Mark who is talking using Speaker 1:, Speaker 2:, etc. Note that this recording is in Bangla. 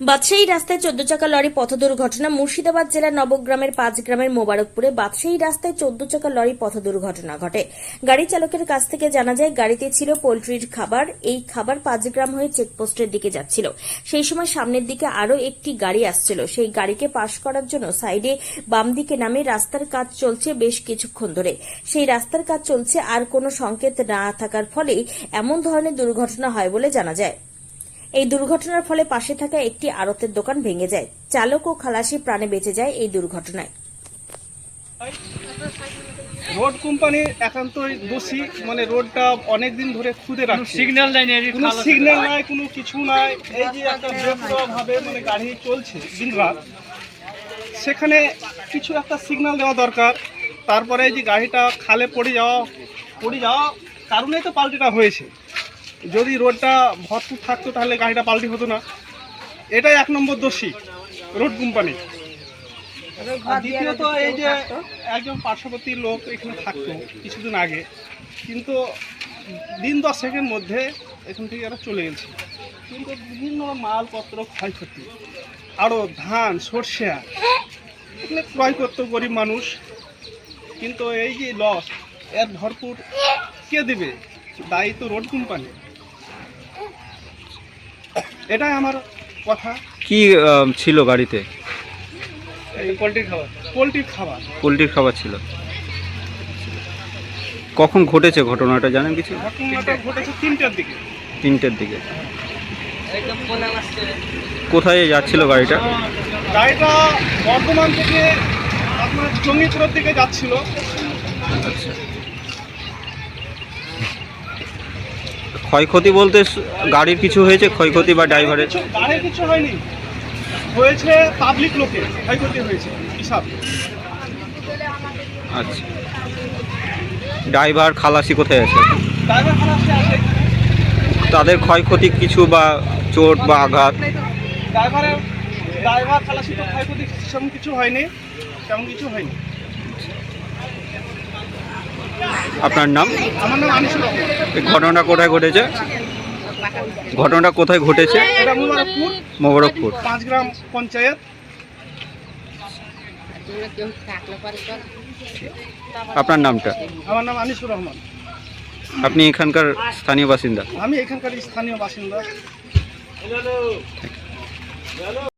Speaker 1: বাদশাহী রাস্তায় চোদ্দ চাকা লরি পথ দুর্ঘটনা। মুর্শিদাবাদ জেলার নবগ্রামের পাঁচ গ্রামের মোবারকপুরে বাদশাহী রাস্তায় চোদ্দ চাকা লরি পথ দুর্ঘটনা ঘটে। গাড়ি চালকের কাছ থেকে জানা যায়, গাড়িতে ছিল পোলট্রির খাবার। এই খাবার পাঁচ গ্রাম হয়ে চেকপোস্টের দিকে যাচ্ছিল। সেই সময় সামনের দিকে আরও একটি গাড়ি আসছিল। সেই গাড়িকে পাশ করার জন্য সাইডে বাম দিকে নামে রাস্তার কাজ চলছে বেশ কিছুক্ষণ ধরে। সেই রাস্তার কাজ চলছে আর কোনো সংকেত না থাকার ফলে এমন ধরনের দুর্ঘটনা হয় বলে জানা যায়। এই দুর্ঘটনার ফলে পাশে থাকা একটি আড়তের দোকান ভেঙে যায়। চালক ও খালাসি প্রাণে বেঁচে যায় এই দুর্ঘটনায়।
Speaker 2: রোড কোম্পানি একান্তই দোষী মানে রোডটা অনেক দিন ধরে খুদে রাখছে।
Speaker 3: সিগন্যাল এর
Speaker 2: কোনো সিগন্যাল নাই কোনো কিছু নাই। এই যে একটা ভাবে মানে গাড়ি চলছে দিন রাত সেখানে কিছু একটা সিগন্যাল দেওয়া দরকার। তারপরে এই যে গাড়িটা খালে পড়ে যাওয়া পড়ে যাওয়া কারণেই তো পাল্টিটা হয়েছে। যদি রোডটা ভরপুর থাকতো তাহলে গাড়িটা পাল্টি হতো না। এটাই এক নম্বর দোষী রোড কোম্পানি। দ্বিতীয়ত এই যে একজন পার্শ্ববর্তী লোক এখানে থাকতো কিছুদিন আগে কিন্তু দিন দশেকের মধ্যে এখান থেকে এরা চলে গেছে। কিন্তু বিভিন্ন মালপত্র ক্ষয়ক্ষতি আরও ধান সর্ষে এগুলো ক্রয় করতো গরিব মানুষ কিন্তু এই যে লস এর ভরপুর কে দেবে? দায়ী তো রোড কোম্পানি। এটাই আমার কথা।
Speaker 4: কি ছিল গাড়িতে?
Speaker 2: পোলট্রির খাবার। পোলট্রির খাবার।
Speaker 4: পোলট্রির খাবার ছিল। কখন ঘটেছে ঘটনাটা জানেন কিছু?
Speaker 2: ঘটনাটা ঘটেছে তিনটার দিকে।
Speaker 4: তিনটের দিকে। কোথায় যাচ্ছিল গাড়িটা?
Speaker 2: গাড়িটা বর্ধমান থেকে আপনার জঙ্গিপুরের দিকে যাচ্ছিল।
Speaker 4: ক্ষয়ক্ষতি বলতে গাড়ির কিছু হয়েছে ক্ষয়ক্ষতি বা ড্রাইভারের
Speaker 2: গাড়ির কিছু হয়নি। হয়েছে পাবলিক লোকে ক্ষয়ক্ষতি হয়েছে হিসাব।
Speaker 4: আচ্ছা। ড্রাইভার খালাসি কোথায় আছে?
Speaker 2: ড্রাইভার খারাপ আছে।
Speaker 4: তাদের ক্ষয়ক্ষতি কিছু বা চোট বা আঘাত?
Speaker 2: ড্রাইভারের ড্রাইভার খালাসি তো ক্ষয়ক্ষতি সেরকম কিছু হয়নি তেমন কিছু হয়নি।
Speaker 4: আপনার নাম? ঘটনাটা কোথায় ঘটেছে? ঘটনাটা কোথায় ঘটেছে? মোবারকপুর।
Speaker 2: পাঁচ গ্রাম পঞ্চায়েত।
Speaker 4: আপনার নামটা?
Speaker 2: আমার নাম আনিসুর রহমান।
Speaker 4: আপনি এখানকার স্থানীয় বাসিন্দা?
Speaker 2: আমি এখানকার স্থানীয় বাসিন্দা।